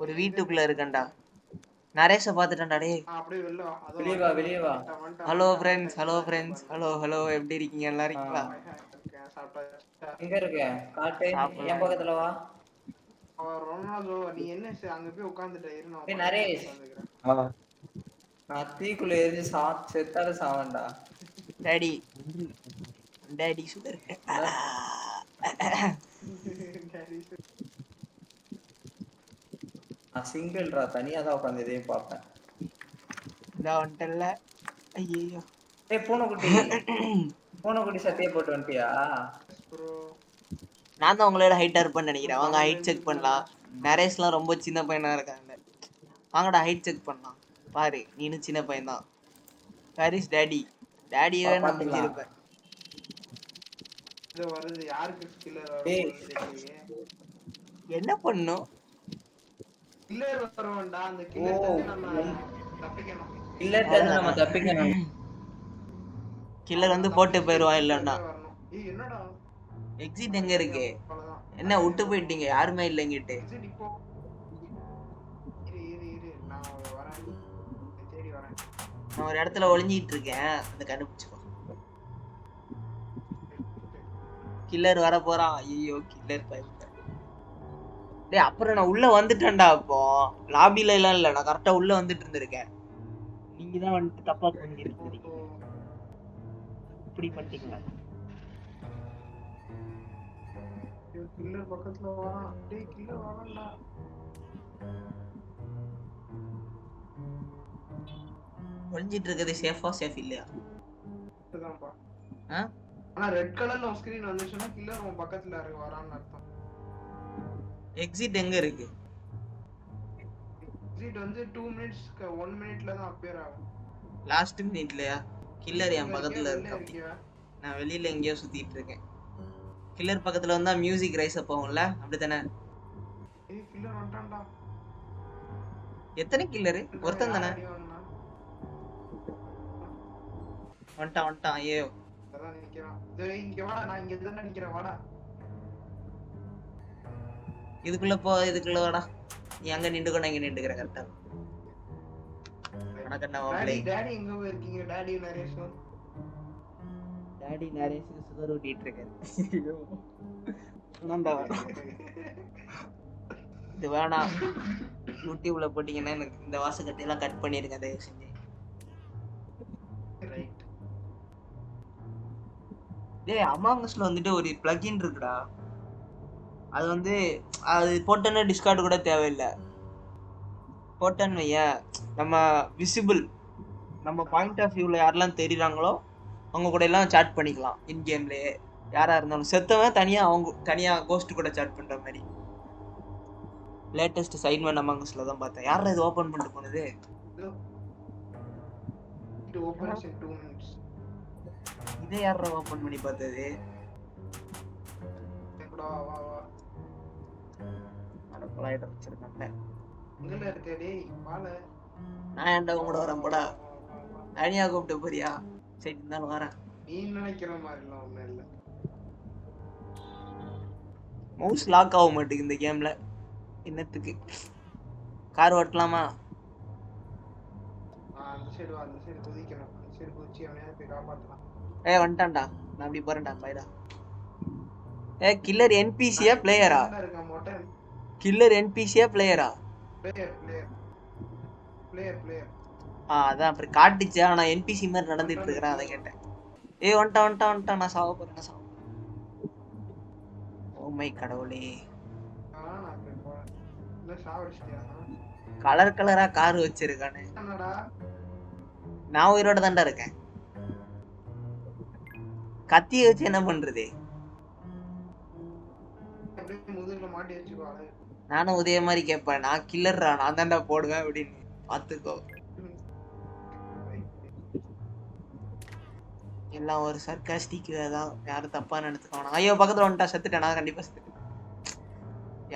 ஒரு வீட்டுக்குள்ள இருக்கேன்டா. நரேஷ பாத்துட்டேன்டா டேய் வெளியே வா வெளியே hello. Friends hello friends hello hello எப்படி இருக்கீங்க? நல்லா இருக்கீங்களா? இருக்கேன், சாப்பிட்டாச்சா? எங்க இருக்க? காட்டு. சாப்பிடலாம். என் பக்கத்துல வா. அவன் ரொனால்டோ நீ என்ன அங்க போய் உட்கார்ந்துட்ட. இரு நரேஷ். நான் தீக்குள்ள எரிஞ்சு சா செத்தாலும் சாவண்டா. Daddy daddy sugar. நான் சிங்கிள்ரா தனியா தான் உட்காந்து இதையும் பார்ப்பேன். இதா வந்துட்டல்ல ஐயோ ஏய் பூனைக்குட்டி பூனைக்குட்டி சத்திய போட்டு வந்துட்டியா. நான் தான் உங்களோட ஹைட்டா இருப்பேன்னு நினைக்கிறேன். வாங்க ஹைட் செக் பண்ணலாம். நரேஷ்லாம் ரொம்ப சின்ன பையனா இருக்காங்க. வாங்கடா ஹைட் செக் பண்ணலாம். பாரு நீனும் சின்ன பையன் தான் ஹரிஸ் டேடி டேடியே நான் பாத்துக்கலாம். மிஞ்சிருப்பேன் இது வருது யாருக்கு killer ஏய். வரும்னு தெரியலையே. என்ன பண்ணும் killer வருவான்டா, அந்த ஓ. வந்து நம்ம தப்பிக்கணும். இல்ல தெரிஞ்சு நம்ம தப்பிக்கணும் கில்லர் வந்து போட்டு இல்லைன்னா வரணும். ஏய், என்னடா எக்ஸிட் எங்க இருக்கு. என்ன விட்டு போயிட்டீங்க யாருமே இல்லைங்கிட்டு. நான் வரேன். உன்னை தேடி வரேன். நான் ஒரு இடத்துல ஒளிஞ்சிட்டு இருக்கேன் அதை கண்டுபிடிச்சுக்கோ கில்லர் வர போறான் ஐயோ கில்லர் பயப்பட டேய் அப்புறம் நான் உள்ள வந்துட்டேன்டா அப்போ லாபில எல்லாம் இல்ல நான் கரெக்டா உள்ள வந்துட்டு இருந்திருக்கேன். நீங்க தான் வந்துட்டு தப்பா பண்ணிருக்கீங்க இப்படி பண்ணிட்டீங்களா? killer பக்கத்துல வரான். டேய், killer வரான்டா. ஒளிஞ்சிட்டு இருக்கிறது சேஃபா சேஃப் இல்லையா? ஆனா ரெட் கலர்ல ஸ்கிரீன் வந்துச்சுன்னா கில்லர் உன் பக்கத்துல இருக்கு வரான்னு அர்த்தம். எக்ஸிட் எங்க இருக்கு? எக்ஸிட் வந்து டூ மினிட்ஸ் ஒன் மினிட்ல தான் அப்பியர் ஆகும். லாஸ்ட் மினிட்லயா கில்லர் என் பக்கத்துல இருக்கு அப்படி. நான் வெளியில எங்கேயோ சுத்திட்டு இருக்கேன். கில்லர் பக்கத்துல வந்தா மியூசிக் ரைஸ் போகும்ல அப்படித்தானே? ஏய் கில்லர் வந்துட்டான்டா. எத்தனை கில்லரு ஒருத்தன் தானே? வந்துட்டான் வந்துட்டான். ஐயோ இங்க வாடா நான் இங்க தானே நிக்கிறேன். வாடா. இதுக்குள்ள போ இதுக்குள்ள வாடா. நீ அங்க நின்றுக்கோ நான் இங்க நின்றுக்கிறேன் கரெக்டா வணக்கம் டாடி டாடி எங்க போயிருக்கீங்க? டாடி நரேஷும் டாடி நரேஷ் சுகர் ஊட்டிட்டு இருக்காரு. இது வேணாம் யூடியூப்ல போட்டீங்கன்னா எனக்கு இந்த வாசகத்தையெல்லாம் கட் பண்ணிருங்க தயவு செஞ்சு. ரைட் டேய் அமாங்கஸ்ல வந்துட்டு ஒரு பிளகின் இருக்குடா. அது வந்து அது போட்டோன்னா டிஸ்கார்டு கூட தேவையில்லை. போட்டோன்னு வையேன் நம்ம விசிபிள் நம்ம பாயிண்ட் ஆஃப் வியூவில் யாரெல்லாம் தெரியுறாங்களோ அவங்க கூட எல்லாம் சாட் பண்ணிக்கலாம். இன் கேம்லயே யாரா இருந்தாலும். செத்தவன் தனியா அவங்க தனியா கோஸ்ட் கூட சாட் பண்ற மாதிரி. லேட்டஸ்ட் சைன்மன் அமாங்கஸ்ல தான் பார்த்தேன். யாரா இது ஓபன் பண்ணிட்டு போனது? இது யாரா ஓபன் பண்ணி பார்த்தது? கொலாயிட்ட வச்சிருக்காங்க எங்கல இருக்க நான் ஏன்டா கூட வரேன் போடா. தனியா கூப்பிட்டு போறியா? சரி இருந்தாலும் வரேன். நீ நினைக்கிற மாதிரி எல்லாம் ஒண்ணும் இல்ல. மவுஸ் லாக் ஆக மாட்டேங்குது இந்த கேம்ல என்னத்துக்கு? கார் ஓட்டலாமா? அந்த சைடு வா அந்த சைடு குதிக்கணும். அந்த சைடு குதிச்சு அவனையாவது போய் ஏ வந்துட்டான்டா. நான் அப்படி போறேன்டா பைடா ஏ கில்லர் என்பிசியா பிளேயரா இருக்க மொட்டை. கில்லர் என்பிசியா பிளேயரா ஆ அதான் அப்புறம் காட்டுச்சு. ஆனா என்பிசி மாதிரி நடந்துட்டு இருக்கிறேன் அதை கேட்டேன். ஏய் வந்துட்டான் வந்துட்டான் வந்துட்டான் நான் சாவ போறேன் சாவ ஓ மை கடவுளே. கலர் கலரா கார் வச்சிருக்கானே. நான் உயிரோட தான்டா இருக்கேன். கத்திய வச்சு என்ன பண்றது? முதுகுல மாட்டி வச்சுக்கோ நானும் உதய மாதிரி கேட்பேன். நான் கில்லர்ரா நான் தான்டா போடுவேன் அப்படின்னு பார்த்துக்கோ. எல்லாம் ஒரு சர்க்காஸ்டிக் தான். யாரும் தப்பா நினைச்சுக்கணும் ஐயோ பக்கத்துல வந்துட்டா செத்துட்டேன். நான் கண்டிப்பா செத்துட்டேன்.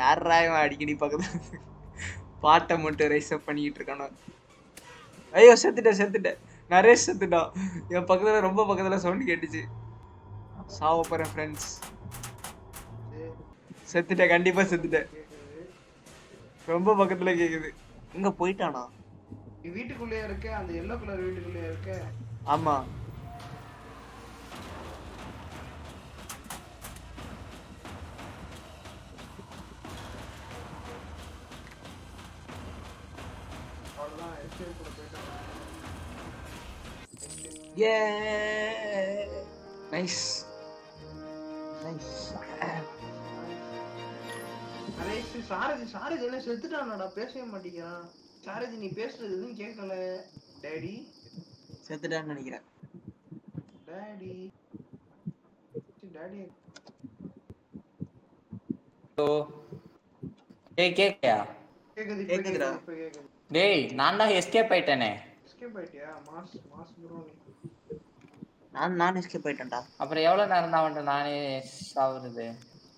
யாரா இவன் அடிக்கடி பக்கத்துல? பாட்டை மட்டும் ரைஸ் அப் பண்ணிக்கிட்டு இருக்கானோ? ஐயோ செத்துட்டேன் செத்துட்டேன். நிறைய செத்துட்டான் என் பக்கத்துல ரொம்ப பக்கத்துல சவுண்ட் கேட்டுச்சு. சாவ போறேன் ஃப்ரெண்ட்ஸ் செத்துட்டேன் கண்டிப்பா செத்துட்டேன். ரொம்ப பக்கத்துல கேக்குது. இங்க போயிட்டானா? நீ வீட்டுக்குள்ளேயே இருக்க? அந்த எல்லோ கலர் வீட்டுக்குள்ளேயே இருக்க? ஆமா. ஏ நைஸ் நைஸ் சாரதி சாரதி எல்லாம் செத்துட்டானடா பேசவே மாட்டேங்கிறான். சாரதி நீ பேசுறது எதுவும் கேட்கல. டேடி செத்துட்டான்னு நினைக்கிறேன். டேடி டேடி ஓ டேய் கேக்கியா கேக்குது கேக்குதுடா. டேய் நான் தான் எஸ்கேப் ஆயிட்டேனே. எஸ்கேப் ஆயிட்டியா? மாஸ் மாஸ் ப்ரோ நான் நான் எஸ்கேப் ஆயிட்டேன்டா. அப்புறம் எவ்வளவு நேரம் தான் வந்துட்டு நானே சாவுறது?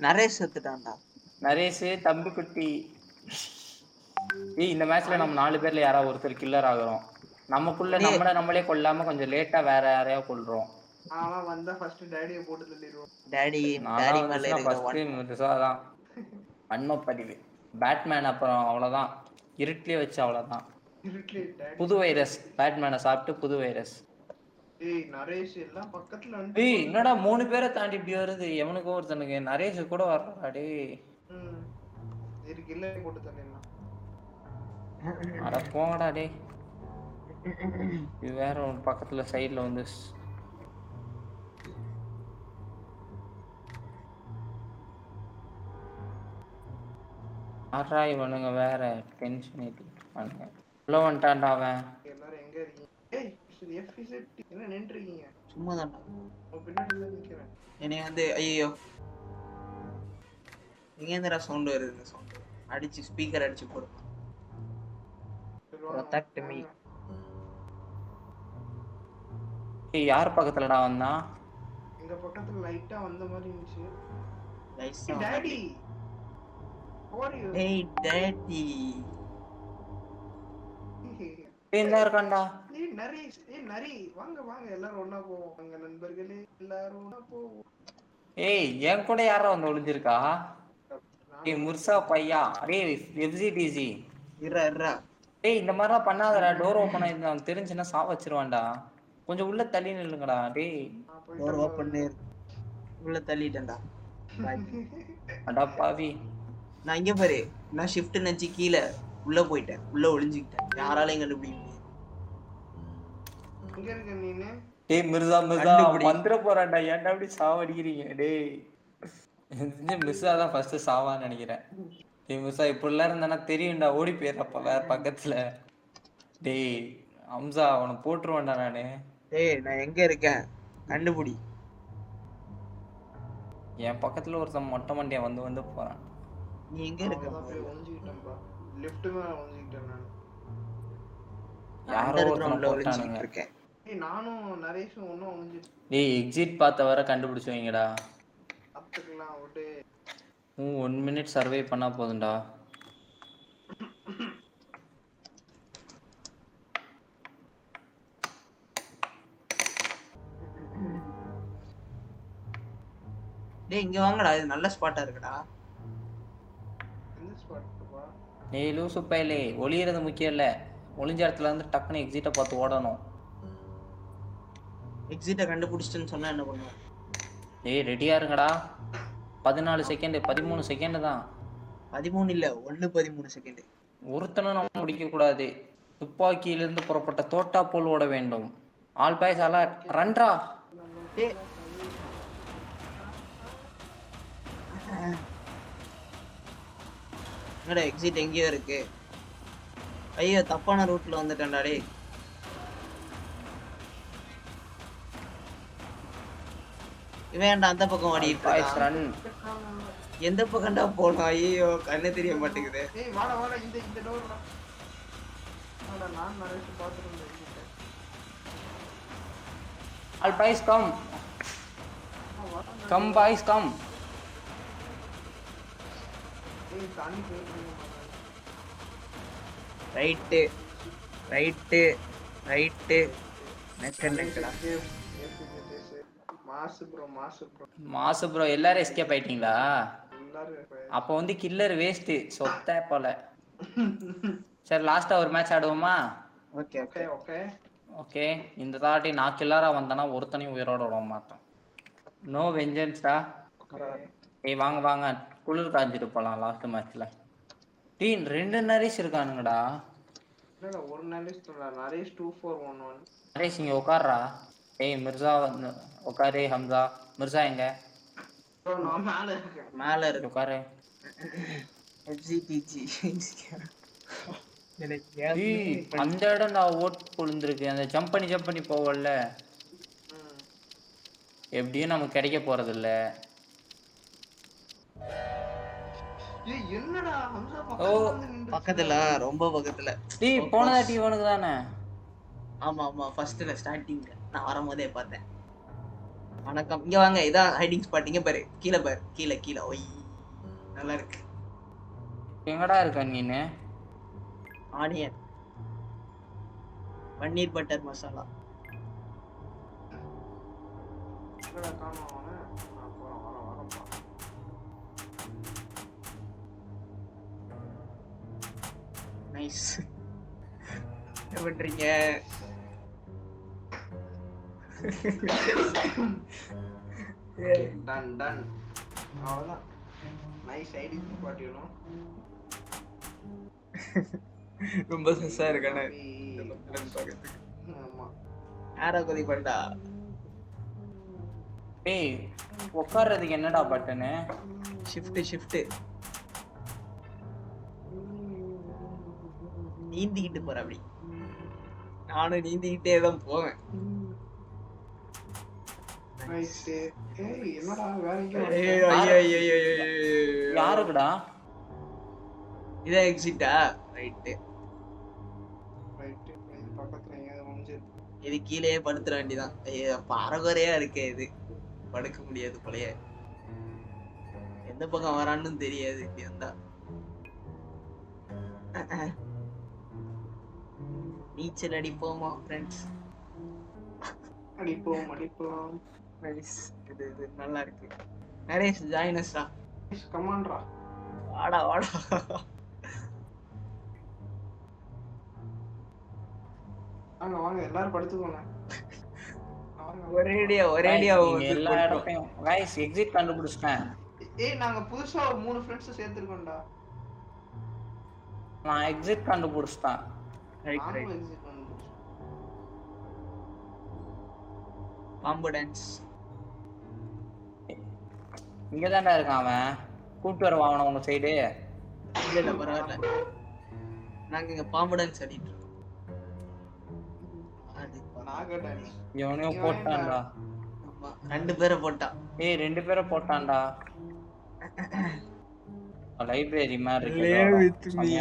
நிறைய செத்துட்டான்டா. நரேஷ் தம்பி குட்டி ஏய் இந்த மேட்ச்ல நம்ம நாலு பேர்ல யாராவது ஒருத்தர் கில்லர் ஆகுறோம். நமக்குள்ள. நம்மள நம்மளே கொல்லாம கொஞ்சம் லேட்டா வேற யாரையா கொல்றோம். ஆனா வந்தா ஃபர்ஸ்ட் டேடியை போட்டு தள்ளிடுவோம் டாடி டாடி மேல இருக்கிற one- ஃபர்ஸ்ட் தான் வன்மப்பதிவு பேட்மேன் அப்புறம் அவ்வளவுதான். இருட்டிலே வச்சு அவ்வளவுதான். இருட்லி டேடி புது வைரஸ் பேட்மேனை சாப்பிட்டு புது வைரஸ் என்னடா மூணு பேரை தாண்டி இப்படி வருது? எவனுக்கோ ஒருத்தனுக்கு. நரேஷ் கூட வர்றா டேய். ம் இருக்கு இல்ல போட்டு தள்ளிடலாம். அட போங்கடா டேய். இது வேற ஒரு பக்கத்துல சைடுல வந்து ஆட்ரா இவனுங்க வேற? டென்ஷன் ஏத்திட்டானுங்க உள்ள வந்துட்டான்டா அவன். எல்லாரும் எங்க இருக்கீங்க? ஏய் இது எஃப் என்ன நின்று இருக்கீங்க சும்மா தான்டா பின்னாடி நிக்கிறேன். என்னைய வந்து ஐயோ எங்க இருந்துடா சவுண்ட் வருது அடிச்சு ஸ்பீக்கர் அடிச்சு போடு சரி, வாங்க, Protect me. வாங்க. ஏய் யார் பக்கத்துலடா வந்தான் எங்க பக்கத்துல லைட்டா வந்த மாதிரி இருந்துச்சு. நைஸா டாடி are you? ஏய் டாடி இந்த இருக்கான்டா. ஏய் நரி ஏய் நரி வாங்க வாங்க. எல்லாரும் ஒண்ணா போவோம். அங்க நண்பர்களே எல்லாரும் ஒண்ணா போவோம். ஏய் என் கூட யாரா வந்து ஒளிஞ்சிருக்கா? ஏய் முர்சா பையா. டேய் எஃப்சிடிசி இர்ரா இர்ரா டேய் இந்த மாதிரிலாம் பண்ணாதடா. டோர் ஓப்பன் ஆயிருந்து அவன் தெரிஞ்சுன்னா சா வச்சிருவான்டா. கொஞ்சம் உள்ள தள்ளி நில்லுங்கடா டேய். டோர் ஓபன் உள்ள தள்ளிட்டேன்டா. அடா பாவி. நான் இங்க பாரு. நான் ஷிஃப்ட் நினைச்சு கீழே உள்ள போயிட்டேன். உள்ள ஒளிஞ்சுக்கிட்டேன். யாராலையும் கண்டுபிடிக்க முடியாது. எங்க இருக்க நீனு. டேய் மிர்சா மிர்சா. வந்துட போறான்டா. ஏன்டா அப்படி சாவடிக்கிறீங்க? டேய். மிர்சா தான் ஃபர்ஸ்ட் சாவான்னு நினைக்கிறேன். டேய் மிர்சா இப்படிலாம் இருந்தானா தெரியும்டா ஓடி போயிடுறப்ப வேற பக்கத்துல. டேய் அம்சா அவனை போட்டுருவான்டா நானு. டேய் நான் எங்க இருக்கேன்? கண்டுபிடி. என் பக்கத்துல ஒருத்தன் மொட்டை மண்டியன் வந்து வந்து போறான். நீ எங்க இருக்க? ஒளிஞ்சுக்கிட்டேன்பா லெஃப்ட் மேல ஒளிஞ்சுக்கிட்டேன் நான். யாரோ ஒருத்தனை போட்டானுங்க. நானும் நரேஷும் ஒன்னும் ஒளிஞ்சு டேய் எக்ஸிட் பார்த்த வர கண்டுபிடிச்சு வைங்கடா. பார்த்துக்கலாம் விட்டு உம் ஒன் மினிட் சர்வே பண்ணா போதும்டா டேய் இங்க வாங்கடா. இது நல்ல ஸ்பாட்டா இருக்குடா. டேய் லூசு பயலே. ஒளியறது முக்கியம் இல்ல. ஒளிஞ்ச இடத்துல இருந்து டக்குன்னு எக்ஸிட்டை பார்த்து ஓடணும். எக்ஸிட்ட கண்டுபிடிச்சிட்டேன்னு சொன்னா என்ன பண்ணுவேன் டேய் ரெடியா இருங்கடா. பதினாலு செகண்ட் பதிமூணு செகண்ட் தான். பதிமூணு இல்ல ஒண்ணு பதிமூணு செகண்ட் ஒருத்தனும் நம்ம முடிக்க கூடாது துப்பாக்கியிலிருந்து புறப்பட்ட தோட்டா போல் ஓட வேண்டும். ஆல் பாய்ஸ் அலர்ட் ரன்ரா என்னடா எக்ஸிட் எங்கேயோ இருக்கு. ஐயோ தப்பான ரூட்ல வந்துட்டேன்டா டேய். ஏன்டா அந்த பக்கம் பாய்ஸ் இருக்கான் ரன். எந்த பக்கம்டா போனோம் ஐயோ கண்ணு தெரிய மாட்டேங்குது. ஏய் வாடா வாடா இந்த இந்த டோர் வாடா நான் நரேஷ் பார்த்துட்டு இருந்தேன் all boys come come boys come right right right நெக்க நெக்கடா. மாசு ப்ரோ மாசு ப்ரோ மாசு ப்ரோ எல்லாரும் எஸ்கேப் ஆயிட்டீங்களா? அப்போ வந்து கில்லர் வேஸ்ட் சொத்த போல. சரி லாஸ்டா ஒரு மேட்ச் ஆடுவோமா? ஓகே ஓகே ஓகே ஓகே இந்த தாட்டி நான் கில்லரா வந்தேன்னா ஒருத்தனையும் உயிரோட விட மாட்டேன் நோ வெஞ்சன்ஸ்டா ஏய் வாங்க வாங்க. குளிர் காஞ்சிட்டு போலாம் லாஸ்ட் மேட்ச்ல டீ ரெண்டு நரேஷ் இருக்கானுங்கடா. இல்ல ஒரு Naresh Naresh two four one one Naresh இங்க உட்கார்றா. ஏய் மிர்சா வந்து உட்காரு ஹம்சா. மிர்சா எங்க? மேல இருக்கு. உட்காரு. அந்த இடம் நான் ஓட் விழுந்திருக்கு அந்த ஜம்ப் பண்ணி ஜம்ப் பண்ணி போவல்ல ம். எப்படியும் நமக்கு கிடைக்க போறது இல்ல ஓ, பக்கத்துல ரொம்ப பக்கத்துல. டேய் போன தாட்டி இவனுக்கு தானே ஆமா ஆமா ஃபர்ஸ்ட்ல ஸ்டார்டிங் நான் வரும்போதே பார்த்தேன். வணக்கம். இங்க வாங்க இதான் ஹைடிங் ஸ்பாட் இங்க பாரு. கீழே பாரு. கீழே கீழே. ஒய் நல்லா இருக்கு. எங்கடா இருக்க நீனு? Onion. Paneer butter masala. Nice என்ன பண்றீங்க? டன் டன் அவ்வளவுதான். நைஸ் ஐடி பாட்டியணும் ரொம்ப சஸ்ஸா இருக்கானே. ஆமா. யாரா கொதி பண்ணா டேய் உட்கார்றதுக்கு என்னடா பட்டனு ஷிஃப்ட் ஷிஃப்ட் நீந்திக்கிட்டு போற அப்படி. நானும் நீந்திக்கிட்டே தான் போவேன் நைஸ் ஏய் என்னடா வேற ஐயோ, எங்கேயும் ஐயோ, ஐயோ, ஐயோ, ஐயோ, ஐயோ. யாருக்குடா? இதான் எக்ஸிட்டா ரைட் இது கீழேயே படுத்துற வேண்டியதான் ஐயோ பரகுறையா இருக்கே இது. படுக்க முடியாது போலயே. எந்த பக்கம் வரான்னு தெரியாது. இப்படி வந்தா. நீச்சல் அடிப்போமா ஃப்ரெண்ட்ஸ் அடிப்போம் அடிப்போம். நைஸ் இது இது நல்லா இருக்கு. நரேஷ் ஜாயினஸ்டா கமான்டா வாடா வாடா. வாங்க வாங்க எல்லாரும் படுத்துக்கோங்க. வாங்க. ஒரேடியா ஒரேடியா எல்லா. இடத்தையும் கைஸ் எக்ஸிட் கண்டுபிடிச்சிட்டேன். ஏய் நாங்க புதுசா ஒரு மூணு ஃப்ரெண்ட்ஸ் சேர்த்திருக்கோம்டா. நான் எக்ஸிட் கண்டுபிடிச்சிட்டேன். Right right. பாம்பு டான்ஸ் இங்க தான்டா இருக்கான் அவன். கூப்பிட்டு வருவான் அவனை உங்க சைடு இல்ல இல்ல பரவாயில்ல. நாங்க இங்க பாம்பு டான்ஸ் ஆடிட்டு இருக்கோம். இவனையும் போட்டான்டா. ரெண்டு பேரை போட்டான் ஏய் ரெண்டு பேரை போட்டான்டா. லைப்ரரி மாதிரி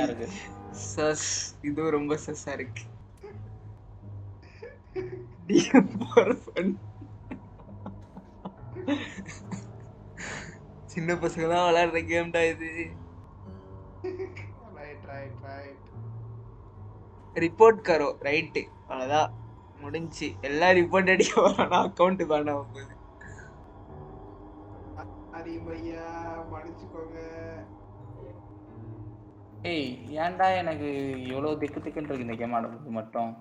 இருக்கு சஸ் இதுவும் ரொம்ப சஸ்ஸா இருக்கு. Fun. சின்ன பசங்க தான் விளையாடுற கேம்டா இது. ரைட் ரைட் ரைட் ரிப்போர்ட் கரோ ரைட்டு அவ்வளோதான் முடிஞ்சு. எல்லாம் ரிப்போர்ட் அடிக்க வரானா அக்கௌண்ட் காணாம போகுது. ஹரி பையா மன்னிச்சுக்கோங்க. ஏய் ஏன்டா எனக்கு இவ்வளவு திக்கு திக்குன்னு இருக்கு இந்த கேம் ஆடுறது மட்டும்?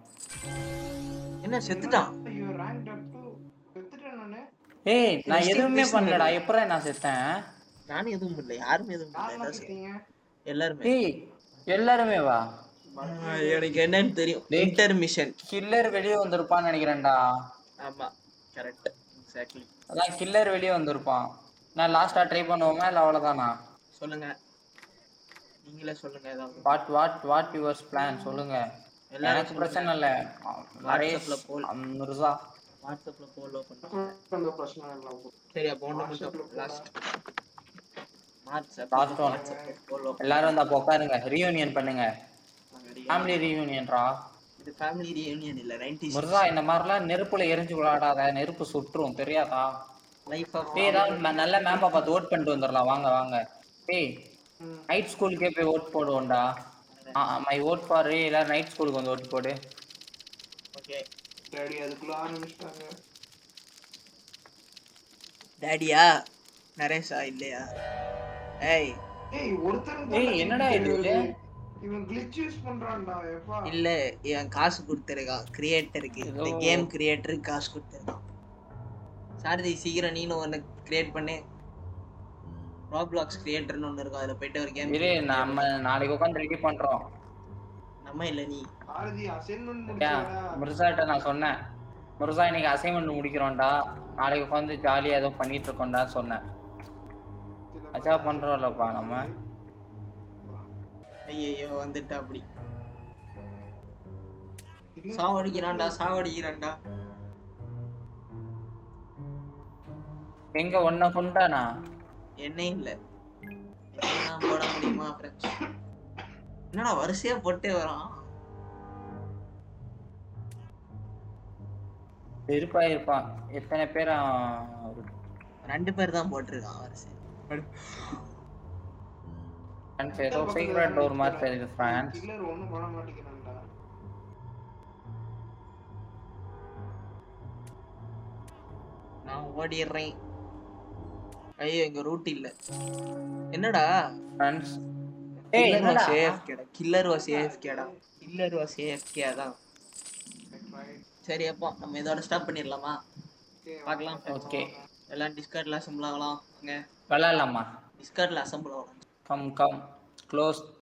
என்ன செத்துட்டான் ஐயோ ரேங்க் அப் செத்துட்டேன் நானு ஏய் நான் எதுவுமே. பண்ணலடா. எப்பறம் நான் செத்தேன்? நானும் எதுவும் இல்லை. யாருமே எதுவும் செத்தீங்க எல்லாருமே. ஏய் எல்லாருமே வா. எனக்கு என்னன்னு தெரியும். இன்டர்மிஷன் கில்லர் வெளியே வந்திருப்பான்னு நினைக்கிறேன்டா. ஆமா கரெக்ட் எக்ஸாக்ட்லி அதான் கில்லர் வெளியே வந்திருப்பான். நான் லாஸ்டா ட்ரை பண்ணுவோமா இல்ல அவ்வளவுதானா? சொல்லுங்க. நீங்களே சொல்லுங்க ஏதாவது. What what what yours plan சொல்லுங்க. எல்லாரும் எனக்கு பிரச்சனை இல்ல. போல். மிர்சா. வாட்ஸ்அப்ல ஃபாலோ பண்ணுங்க அந்த சரி அப்போ ஒன்று மட்டும் லாஸ்ட் எல்லாரும் வந்து அப்போ உட்காருங்க ரீயூனியன் பண்ணுங்க. ஃபேமிலி ரீயூனியன்ரா இது ஃபேமிலி ரீயூனியன் இல்ல 90s மிர்சா இந்த மாதிரிலாம் நெருப்புல எரிஞ்சு விளையாடாத நெருப்பு சுற்றும் தெரியாதா? லைஃப் ஆஃப் ஏதாவது நல்ல மேப்பை பார்த்து ஓட் பண்ணிட்டு வந்துடலாம். வாங்க வாங்க. ஏய் ம். நைட் ஸ்கூலுக்கே போய் ஓட் போடுவோம்டா. மை ஓட் ஃபார் எல்லாரும் நைட் ஸ்கூலுக்கு வந்து ஓட் போடு. ஓகே டேடி அதுக்குள்ள ஆரம்பிச்சிட்டாங்க டாடியா நரேஷா? இல்லையா? ஏய். ஏய் ஒருத்தர் ஏய், என்னடா இது? இவன் கிளிச் யூஸ் பண்றான்டா எப்பா இல்ல இவன் காசு கொடுத்துருக்கான் கிரியேட்டருக்கு இந்த கேம் கிரியேட்டருக்கு காசு கொடுத்துருக்கான் சாரதி சீக்கிரம் நீனும் ஒன்னு கிரியேட் பண்ணு. ரோப்ளாக்ஸ் கிரியேட்டர்னு ஒன்னு இருக்கும். அதுல போயிட்டு ஒரு கேம் இரு நம்ம நாளைக்கு உட்காந்து ரெடி பண்றோம். நம்ம இல்ல நீ. முருசாட்ட நான் சொன்னேன். முருசா இன்னைக்கு அசைன்மெண்ட் முடிக்கிறோம்டா. நாளைக்கு உட்காந்து ஜாலியா ஏதோ பண்ணிட்டு இருக்கோம்டா சொன்னேன். அச்சா பண்றோம்லப்பா நம்ம. ஐயோ வந்துட்டா அப்படி. சாவடிக்கிறான்டா சாவடிக்கிறான்டா. எங்க ஒன்ன கொண்டானா? என்ன இல்ல. என்ன போட முடியுமா என்னடா வரிசையா போட்டே வரான். வெறுப்பா இருப்பான் எத்தனை பேர் ரெண்டு பேர் தான் போட்டிருக்கான் வரிசை ஏதோ சீக்ரெட் டோர் மாதிரி தெரியுது ஃப்ரான்ஸ் கில்லர் ஒண்ணும் பண்ண மாட்டேங்கிறான்டா. நான் ஓடிடுறேன். ஐயோ இங்க ரூட் இல்ல. என்னடா? ஃப்ரான்ஸ் ஏய் என்னடா? வாஸ் ஏஎஃப்கேடா கில்லர் வாஸ் ஏஎஃப்கேடா கில்லர் வாஸ் ஏஎஃப்கே தான் சரி அப்போ நம்ம இதோட ஸ்டாப் பண்ணிடலாமா? பார்க்கலாம். ஓகே. எல்லாம் டிஸ்கார்ட்ல அசம்பிள் ஆகலாம். அங்க. விளாடலாமா? டிஸ்கார்ட்ல அசம்பிள் ஆகலாம். Come come close